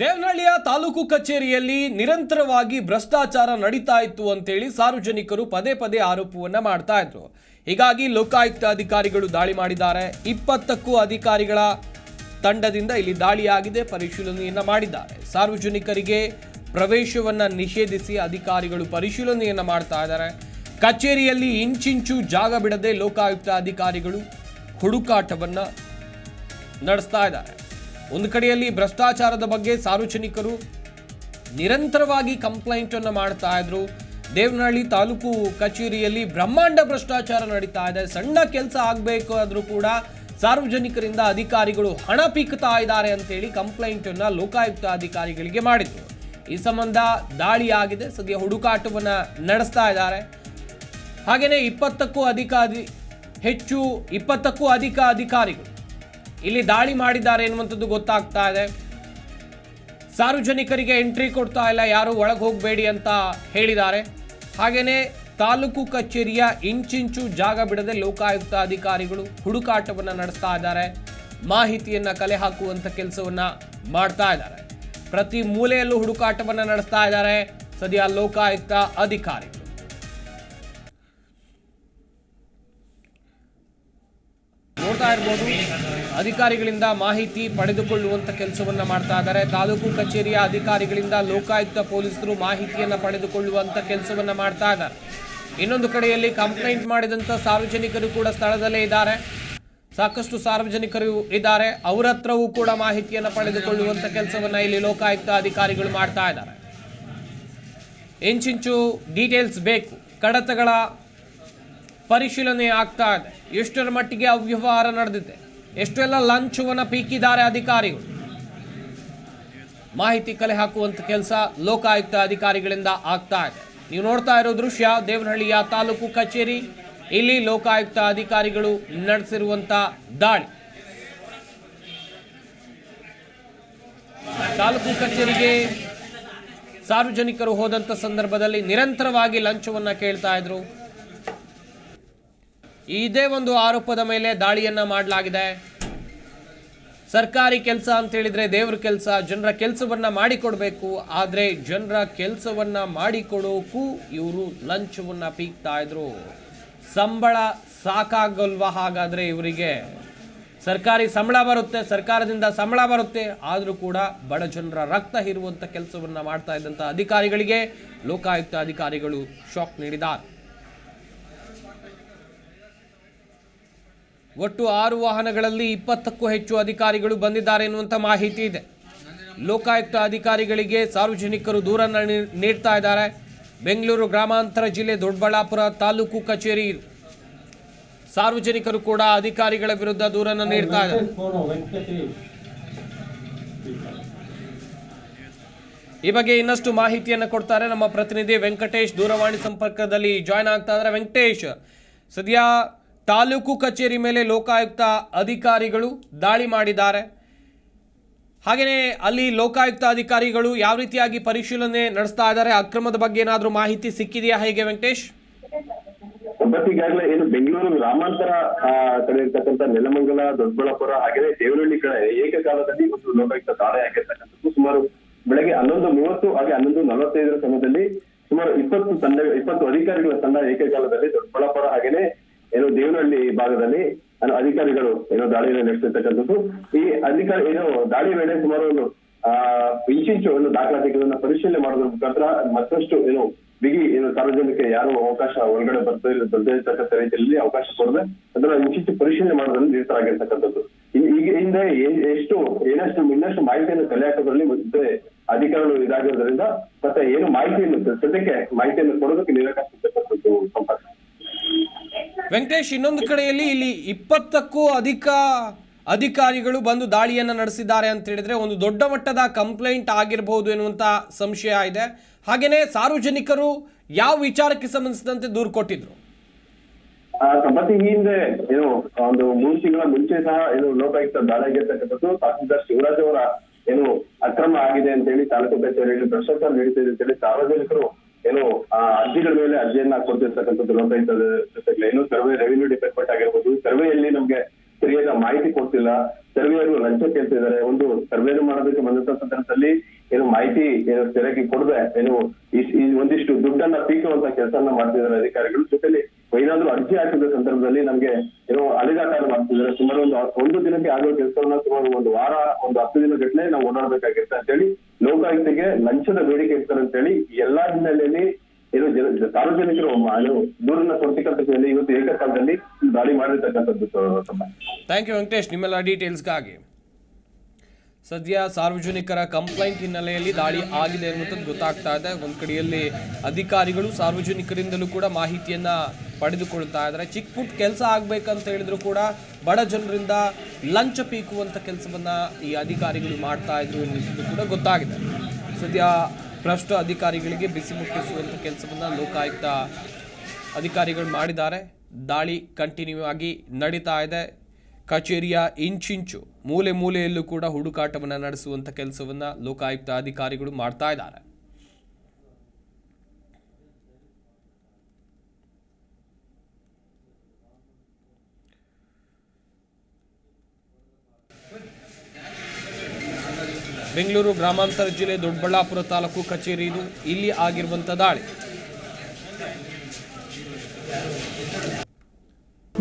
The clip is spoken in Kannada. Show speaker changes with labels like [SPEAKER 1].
[SPEAKER 1] ದೇವನಹಳ್ಳಿಯ ತಾಲೂಕು ಕಚೇರಿಯಲ್ಲಿ ನಿರಂತರವಾಗಿ ಭ್ರಷ್ಟಾಚಾರ ನಡೀತಾ ಇತ್ತು ಅಂತೇಳಿ ಸಾರ್ವಜನಿಕರು ಪದೇ ಪದೇ ಆರೋಪವನ್ನು ಮಾಡ್ತಾ ಇದ್ರು. ಹೀಗಾಗಿ ಲೋಕಾಯುಕ್ತ ಅಧಿಕಾರಿಗಳು ದಾಳಿ ಮಾಡಿದ್ದಾರೆ. ಇಪ್ಪತ್ತಕ್ಕೂ ಅಧಿಕಾರಿಗಳ ತಂಡದಿಂದ ಇಲ್ಲಿ ದಾಳಿಯಾಗಿದೆ, ಪರಿಶೀಲನೆಯನ್ನು ಮಾಡಿದ್ದಾರೆ. ಸಾರ್ವಜನಿಕರಿಗೆ ಪ್ರವೇಶವನ್ನು ನಿಷೇಧಿಸಿ ಅಧಿಕಾರಿಗಳು ಪರಿಶೀಲನೆಯನ್ನು ಮಾಡ್ತಾ ಇದ್ದಾರೆ. ಕಚೇರಿಯಲ್ಲಿ ಇಂಚಿಂಚು ಜಾಗ ಬಿಡದೆ ಲೋಕಾಯುಕ್ತ ಅಧಿಕಾರಿಗಳು ಹುಡುಕಾಟವನ್ನು ನಡೆಸ್ತಾ ಇದ್ದಾರೆ. ಒಂದು ಕಡೆಯಲ್ಲಿ ಭ್ರಷ್ಟಾಚಾರದ ಬಗ್ಗೆ ಸಾರ್ವಜನಿಕರು ನಿರಂತರವಾಗಿ ಕಂಪ್ಲೇಂಟ್ ಅನ್ನು ಮಾಡ್ತಾ ಇದ್ರು. ದೇವನಹಳ್ಳಿ ತಾಲೂಕು ಕಚೇರಿಯಲ್ಲಿ ಬ್ರಹ್ಮಾಂಡ ಭ್ರಷ್ಟಾಚಾರ ನಡೀತಾ ಇದೆ. ಸಣ್ಣ ಕೆಲಸ ಆಗಬೇಕು ಆದರೂ ಕೂಡ ಸಾರ್ವಜನಿಕರಿಂದ ಅಧಿಕಾರಿಗಳು ಹಣ ಪೀಕ್ತಾ ಇದ್ದಾರೆ ಅಂತೇಳಿ ಕಂಪ್ಲೇಂಟ್ ಅನ್ನ ಲೋಕಾಯುಕ್ತ ಅಧಿಕಾರಿಗಳಿಗೆ ಮಾಡಿದ್ರು. ಈ ಸಂಬಂಧ ದಾಳಿ ಆಗಿದೆ. ಸದ್ಯ ಹುಡುಕಾಟವನ್ನು ನಡೆಸ್ತಾ ಇದ್ದಾರೆ. ಹಾಗೆಯೇ ಇಪ್ಪತ್ತಕ್ಕೂ ಅಧಿಕ ಅಧಿ ಹೆಚ್ಚು ಇಪ್ಪತ್ತಕ್ಕೂ ಅಧಿಕ ಅಧಿಕಾರಿಗಳು ಇಲ್ಲಿ ದಾಳಿ ಮಾಡಿದ್ದಾರೆ ಎನ್ನುವಂಥದ್ದು ಗೊತ್ತಾಗ್ತಾ ಇದೆ. ಸಾರ್ವಜನಿಕರಿಗೆ ಎಂಟ್ರಿ ಕೊಡ್ತಾ ಇಲ್ಲ, ಯಾರು ಒಳಗೆ ಹೋಗಬೇಡಿ ಅಂತ ಹೇಳಿದ್ದಾರೆ. ಹಾಗೆಯೇ ತಾಲೂಕು ಕಚೇರಿಯ ಇಂಚಿಂಚು ಜಾಗ ಬಿಡದೆ ಲೋಕಾಯುಕ್ತ ಅಧಿಕಾರಿಗಳು ಹುಡುಕಾಟವನ್ನು ನಡೆಸ್ತಾ ಇದ್ದಾರೆ. ಮಾಹಿತಿಯನ್ನು ಕಲೆ ಹಾಕುವಂಥ ಕೆಲಸವನ್ನು ಮಾಡ್ತಾ ಇದ್ದಾರೆ. ಪ್ರತಿ ಮೂಲೆಯಲ್ಲೂ ಹುಡುಕಾಟವನ್ನು ನಡೆಸ್ತಾ ಇದ್ದಾರೆ. ಸದ್ಯ ಲೋಕಾಯುಕ್ತ ಅಧಿಕಾರಿಗಳು. ನೋಡ್ತಾ ಇರ್ಬೋದು. ಅಧಿಕಾರಿಗಳಿಂದ ಮಾಹಿತಿ ಪಡೆದುಕೊಳ್ಳುವಂಥ ಕೆಲಸವನ್ನು ಮಾಡ್ತಾ ಇದ್ದಾರೆ. ತಾಲೂಕು ಕಚೇರಿಯ ಅಧಿಕಾರಿಗಳಿಂದ ಲೋಕಾಯುಕ್ತ ಪೊಲೀಸರು ಮಾಹಿತಿಯನ್ನು ಪಡೆದುಕೊಳ್ಳುವಂಥ ಕೆಲಸವನ್ನು ಮಾಡ್ತಾ ಇದ್ದಾರೆ. ಇನ್ನೊಂದು ಕಡೆಯಲ್ಲಿ ಕಂಪ್ಲೇಂಟ್ ಮಾಡಿದಂಥ ಸಾರ್ವಜನಿಕರು ಕೂಡ ಸ್ಥಳದಲ್ಲೇ ಇದ್ದಾರೆ. ಸಾಕಷ್ಟು ಸಾರ್ವಜನಿಕರು ಇದ್ದಾರೆ. ಅವರ ಹತ್ರವೂ ಕೂಡ ಮಾಹಿತಿಯನ್ನು ಪಡೆದುಕೊಳ್ಳುವಂಥ ಕೆಲಸವನ್ನು ಇಲ್ಲಿ ಲೋಕಾಯುಕ್ತ ಅಧಿಕಾರಿಗಳು ಮಾಡ್ತಾ ಇದ್ದಾರೆ. ಇಂಚಿಂಚು ಡೀಟೇಲ್ಸ್ ಬೇಕು. ಕಡತಗಳ ಪರಿಶೀಲನೆ ಆಗ್ತಾ ಇದೆ. ಎಷ್ಟರ ಮಟ್ಟಿಗೆ ಅವ್ಯವಹಾರ ನಡೆದಿದೆ? ಎಷ್ಟೆಲ್ಲ ಲಂಚವನ್ನು ಪೀಕಿದ್ದಾರೆ ಅಧಿಕಾರಿಗಳು? ಮಾಹಿತಿ ಕಲೆ ಹಾಕುವಂಥ ಕೆಲಸ ಲೋಕಾಯುಕ್ತ ಅಧಿಕಾರಿಗಳಿಂದ ಆಗ್ತಾ ಇದೆ. ನೀವು ನೋಡ್ತಾ ಇರೋ ದೃಶ್ಯ ದೇವನಹಳ್ಳಿಯ ತಾಲೂಕು ಕಚೇರಿ. ಇಲ್ಲಿ ಲೋಕಾಯುಕ್ತ ಅಧಿಕಾರಿಗಳು ನಡೆಸಿರುವಂತ ದಾಳಿ. ತಾಲೂಕು ಕಚೇರಿಗೆ ಸಾರ್ವಜನಿಕರು ಹೋದಂತ ಸಂದರ್ಭದಲ್ಲಿ ನಿರಂತರವಾಗಿ ಲಂಚವನ್ನ ಕೇಳ್ತಾ ಇದ್ರು. ಇದೇ ಒಂದು ಆರೋಪದ ಮೇಲೆ ದಾಳಿಯನ್ನು ಮಾಡಲಾಗಿದೆ. ಸರ್ಕಾರಿ ಕೆಲಸ ಅಂತ ಹೇಳಿದ್ರೆ ದೇವ್ರ ಕೆಲಸ, ಜನರ ಕೆಲಸವನ್ನ ಮಾಡಿಕೊಡಬೇಕು. ಆದರೆ ಜನರ ಕೆಲಸವನ್ನ ಮಾಡಿಕೊಡೋಕ್ಕೂ ಇವರು ಲಂಚವನ್ನು ಪೀಕ್ತಾ ಇದ್ರು. ಸಂಬಳ ಸಾಕಾಗಲ್ವ ಹಾಗಾದ್ರೆ ಇವರಿಗೆ? ಸರ್ಕಾರಿ ಸಂಬಳ ಬರುತ್ತೆ, ಸರ್ಕಾರದಿಂದ ಸಂಬಳ ಬರುತ್ತೆ. ಆದರೂ ಕೂಡ ಬಡ ಜನರ ರಕ್ತ ಹೀರುವಂಥ ಕೆಲಸವನ್ನು ಮಾಡ್ತಾ ಇದ್ದಂಥ ಅಧಿಕಾರಿಗಳಿಗೆ ಲೋಕಾಯುಕ್ತ ಅಧಿಕಾರಿಗಳು ಶಾಕ್ ನೀಡಿದ್ದಾರೆ. ಒಟ್ಟು ಆರು ವಾಹನಗಳಲ್ಲಿ ಇಪ್ಪತ್ತಕ್ಕೂ ಹೆಚ್ಚು ಅಧಿಕಾರಿಗಳು ಬಂದಿದ್ದಾರೆ ಎನ್ನುವಂಥ ಮಾಹಿತಿ ಇದೆ. ಲೋಕಾಯುಕ್ತ ಅಧಿಕಾರಿಗಳಿಗೆ ಸಾರ್ವಜನಿಕರು ದೂರನ್ನು ನೀಡ್ತಾ ಇದ್ದಾರೆ. ಬೆಂಗಳೂರು ಗ್ರಾಮಾಂತರ ಜಿಲ್ಲೆ ದೊಡ್ಡಬಳ್ಳಾಪುರ ತಾಲೂಕು ಕಚೇರಿ ಸಾರ್ವಜನಿಕರು ಕೂಡ ಅಧಿಕಾರಿಗಳ ವಿರುದ್ಧ ದೂರನ್ನು ನೀಡ್ತಾ ಇದ್ದಾರೆ. ಈ ಬಗ್ಗೆ ಇನ್ನಷ್ಟು ಮಾಹಿತಿಯನ್ನು ಕೊಡ್ತಾರೆ ನಮ್ಮ ಪ್ರತಿನಿಧಿ ವೆಂಕಟೇಶ್ ದೂರವಾಣಿ ಸಂಪರ್ಕದಲ್ಲಿ ಜಾಯ್ನ್ ಆಗ್ತಾ ಇದ್ದಾರೆ. ವೆಂಕಟೇಶ್, ಸದ್ಯ ತಾಲೂಕು ಕಚೇರಿ ಮೇಲೆ ಲೋಕಾಯುಕ್ತ ಅಧಿಕಾರಿಗಳು ದಾಳಿ ಮಾಡಿದ್ದಾರೆ. ಹಾಗೆಯೇ ಅಲ್ಲಿ ಲೋಕಾಯುಕ್ತ ಅಧಿಕಾರಿಗಳು ಯಾವ ರೀತಿಯಾಗಿ ಪರಿಶೀಲನೆ ನಡೆಸ್ತಾ ಇದ್ದಾರೆ? ಅಕ್ರಮದ ಬಗ್ಗೆ ಏನಾದರೂ ಮಾಹಿತಿ ಸಿಕ್ಕಿದೆಯಾ ಹೇಗೆ ವೆಂಕಟೇಶ್?
[SPEAKER 2] ಈಗಾಗಲೇ ಏನು ಬೆಂಗಳೂರು ಗ್ರಾಮಾಂತರ ಕಡೆ ಇರ್ತಕ್ಕಂಥ ನೆಲಮಂಗಲ, ದೊಡ್ಡಬಳ್ಳಾಪುರ ಹಾಗೆಯೇ ದೇವನಹಳ್ಳಿ ಕಡೆ ಏಕಕಾಲದಲ್ಲಿ ಒಂದು ಲೋಕಾಯುಕ್ತ ದಾಳಿ ಆಗಿರ್ತಕ್ಕಂಥದ್ದು. ಸುಮಾರು ಬೆಳಗ್ಗೆ ಹನ್ನೊಂದು ಮೂವತ್ತು ಹಾಗೆ ಹನ್ನೊಂದು ನಲವತ್ತೈದರ ಸಮಯದಲ್ಲಿ ಸುಮಾರು ಇಪ್ಪತ್ತು ತಂಡ, ಇಪ್ಪತ್ತು ಅಧಿಕಾರಿಗಳ ತಂಡ ಏಕಕಾಲದಲ್ಲಿ ದೊಡ್ಡಬಳ್ಳಾಪುರ ಹಾಗೇನೆ ಏನು ದೇವನಹಳ್ಳಿ ಭಾಗದಲ್ಲಿ ಅಧಿಕಾರಿಗಳು ಏನೋ ದಾಳಿಯನ್ನು ನಡೆಸಿರ್ತಕ್ಕಂಥದ್ದು. ಈ ಅಧಿಕಾರಿ ಏನು ದಾಳಿ ವೇಳೆ ಸುಮಾರು ಒಂದು, ಆ ಇಂಚಿಂಚು ಒಂದು ದಾಖಲಾತಿಗಳನ್ನ ಪರಿಶೀಲನೆ ಮಾಡೋದ್ರ ಮುಖಾಂತರ ಮತ್ತಷ್ಟು ಏನು ಬಿಗಿ ಏನು ಸಾರ್ವಜನಿಕ ಯಾರು ಅವಕಾಶ ಒಳಗಡೆ ಬರ್ತಾ ಇಲ್ಲ ರೀತಿಯಲ್ಲಿ ಅವಕಾಶ ಕೊಡದೆ ಅದನ್ನ ಇಂಚಿಂಚು ಪರಿಶೀಲನೆ ಮಾಡೋದ್ರಲ್ಲಿ ನಿರತರಾಗಿರ್ತಕ್ಕಂಥದ್ದು. ಈಗ ಹಿಂದೆ ಎಷ್ಟು, ಏನಷ್ಟು, ಇನ್ನಷ್ಟು ಮಾಹಿತಿಯನ್ನು ಕಲೆ ಹಾಕೋದ್ರಲ್ಲಿ ಮತ್ತೆ ಅಧಿಕಾರಿಗಳು ಇದಾಗಿರೋದ್ರಿಂದ ಮತ್ತೆ ಏನು ಮಾಹಿತಿಯನ್ನು, ಸದ್ಯಕ್ಕೆ ಮಾಹಿತಿಯನ್ನು ಕೊಡೋದಕ್ಕೆ ನಿರಾಕರಿಸಿರ್ತಕ್ಕಂಥದ್ದು ಸಂಪರ್ಕ.
[SPEAKER 1] ವೆಂಕಟೇಶ್, ಇನ್ನೊಂದು ಕಡೆಯಲ್ಲಿ ಇಲ್ಲಿ ಇಪ್ಪತ್ತಕ್ಕೂ ಅಧಿಕ ಅಧಿಕಾರಿಗಳು ಬಂದು ದಾಳಿಯನ್ನು ನಡೆಸಿದ್ದಾರೆ ಅಂತ ಹೇಳಿದ್ರೆ ಒಂದು ದೊಡ್ಡ ಮಟ್ಟದ ಕಂಪ್ಲೇಂಟ್ ಆಗಿರಬಹುದು ಎನ್ನುವಂತ ಸಂಶಯ ಇದೆ. ಹಾಗೇನೆ ಸಾರ್ವಜನಿಕರು ಯಾವ ವಿಚಾರಕ್ಕೆ ಸಂಬಂಧಿಸಿದಂತೆ ದೂರು ಕೊಟ್ಟಿದ್ರು?
[SPEAKER 2] ಈ ಹಿಂದೆ ಏನು, ಒಂದು ಮೂರು ತಿಂಗಳ ಮುಂಚೆ ಸಹ ಏನು ಲೋಕಾಯುಕ್ತ ದಾಳಿ ಆಗಿರ್ತಕ್ಕಂಥದ್ದು ತಹಸೀಲ್ದಾರ್ ಶಿವರಾಜ್ ಅವರ ಏನು ಅಕ್ರಮ ಆಗಿದೆ ಅಂತ ಹೇಳಿ ತಾಲೂಕು ಕಚೇರಿಯಲ್ಲಿ ಭ್ರಷ್ಟಾಚಾರ ನಡೀತಿದೆ ಅಂತ ಹೇಳಿ ಸಾರ್ವಜನಿಕರು ಏನು, ಆ ಅರ್ಜಿಗಳ ಮೇಲೆ ಅರ್ಜಿಯನ್ನ ಕೊಡ್ತಿರ್ತಕ್ಕಂಥದ್ದು ಲೋಕಾಯುಕ್ತದ ಜೊತೆಗೆ ಏನು, ಸರ್ವೆ ರೆವಿನ್ಯೂ ಡಿಪಾರ್ಟ್ಮೆಂಟ್ ಆಗಿರ್ಬೋದು ಸರ್ವೆಯಲ್ಲಿ ನಮ್ಗೆ ಸರಿಯಾದ ಮಾಹಿತಿ ಕೊಡ್ತಿಲ್ಲ. ಸರ್ವೆಯರು ಲಂಚ ಕೇಳ್ತಿದ್ದಾರೆ ಒಂದು ಸರ್ವೇ ಮಾಡೋದಕ್ಕೆ ಬಂದಂತ ಸಂದರ್ಭದಲ್ಲಿ ಏನು ಮಾಹಿತಿ ಏನು ಸರಿಯಾಗಿ ಕೊಡದೆ ಏನು ಒಂದಿಷ್ಟು ದುಡ್ಡನ್ನ ಪೀಕುವಂತ ಕೆಲಸನ ಮಾಡ್ತಿದ್ದಾರೆ ಅಧಿಕಾರಿಗಳು. ಜೊತೆಲಿ ಏನಾದ್ರೂ ಅರ್ಜಿ ಹಾಕಿದ ಸಂದರ್ಭದಲ್ಲಿ ನಮ್ಗೆ ಏನೋ ಅಲೆದಾಟ ಮಾಡ್ತಿದ್ದಾರೆ. ಸುಮಾರು ಒಂದು ಒಂದು ದಿನಕ್ಕೆ ಆಗೋ ಕೆಲಸವನ್ನ ಸುಮಾರು ಒಂದು ವಾರ, ಒಂದು ಹತ್ತು ದಿನ ಗಟ್ಟಲೆ ನಾವು ಅಂತ ಹೇಳಿ ಲೋಕಾಯುಕ್ತಿಗೆ ಲಂಚದ ಬೇಡಿಕೆ ಇರ್ತಾರೆ ಅಂತ ಹೇಳಿ ಎಲ್ಲಾ ಹಿನ್ನೆಲೆಯಲ್ಲಿ ಏನು ಜನ- ಸಾರ್ವಜನಿಕರು ದೂರನ್ನ ಕೊಡ್ತಕ್ಕಂಥದ್ದು ಇವತ್ತು ಏಕಕಾಲದಲ್ಲಿ ದಾಳಿ ಮಾಡಿರ್ತಕ್ಕಂಥದ್ದು
[SPEAKER 1] ಥ್ಯಾಂಕ್ ಯು ವೆಂಕಟೇಶ್ ನಿಮ್ಮೆಲ್ಲ ಡೀಟೇಲ್ಸ್ಗಾಗಿ ಸದ್ಯ ಸಾರ್ವಜನಿಕರ ಕಂಪ್ಲೈಂಟ್ ಹಿನ್ನೆಲೆಯಲ್ಲಿ ದಾಳಿ ಆಗಿದೆ ಅನ್ನುವಂಥದ್ದು ಗೊತ್ತಾಗ್ತಾ ಇದೆ. ಒಂದು ಕಡೆಯಲ್ಲಿ ಅಧಿಕಾರಿಗಳು ಸಾರ್ವಜನಿಕರಿಂದಲೂ ಕೂಡ ಮಾಹಿತಿಯನ್ನ ಪಡೆದುಕೊಳ್ತಾ ಇದ್ದಾರೆ. ಚಿಕ್ಕ ಪುಟ್ಟ ಕೆಲಸ ಆಗ್ಬೇಕಂತ ಹೇಳಿದ್ರು ಕೂಡ ಬಡ ಜನರಿಂದ ಲಂಚ ಪೀಕುವಂಥ ಕೆಲಸವನ್ನ ಈ ಅಧಿಕಾರಿಗಳು ಮಾಡ್ತಾ ಇದ್ರು ಎನ್ನುವುದು ಕೂಡ ಗೊತ್ತಾಗಿದೆ. ಸದ್ಯ ಭ್ರಷ್ಟ ಅಧಿಕಾರಿಗಳಿಗೆ ಬಿಸಿ ಮುಟ್ಟಿಸುವಂಥ ಕೆಲಸವನ್ನ ಲೋಕಾಯುಕ್ತ ಅಧಿಕಾರಿಗಳು ಮಾಡಿದ್ದಾರೆ. ದಾಳಿ ಕಂಟಿನ್ಯೂ ಆಗಿ ನಡೀತಾ ಇದೆ. ಕಚೇರಿಯ ಇಂಚಿಂಚು ಮೂಲೆ ಮೂಲೆಯಲ್ಲೂ ಕೂಡ ಹುಡುಕಾಟವನ್ನು ನಡೆಸುವಂಥ ಕೆಲಸವನ್ನು ಲೋಕಾಯುಕ್ತ ಅಧಿಕಾರಿಗಳು ಮಾಡ್ತಾ ಇದ್ದಾರೆ. ಬೆಂಗಳೂರು ಗ್ರಾಮಾಂತರ ಜಿಲ್ಲೆ ದೊಡ್ಡಬಳ್ಳಾಪುರ ತಾಲೂಕು ಕಚೇರಿ ಇದು. ಇಲ್ಲಿ ಆಗಿರುವಂಥ ದಾಳಿ.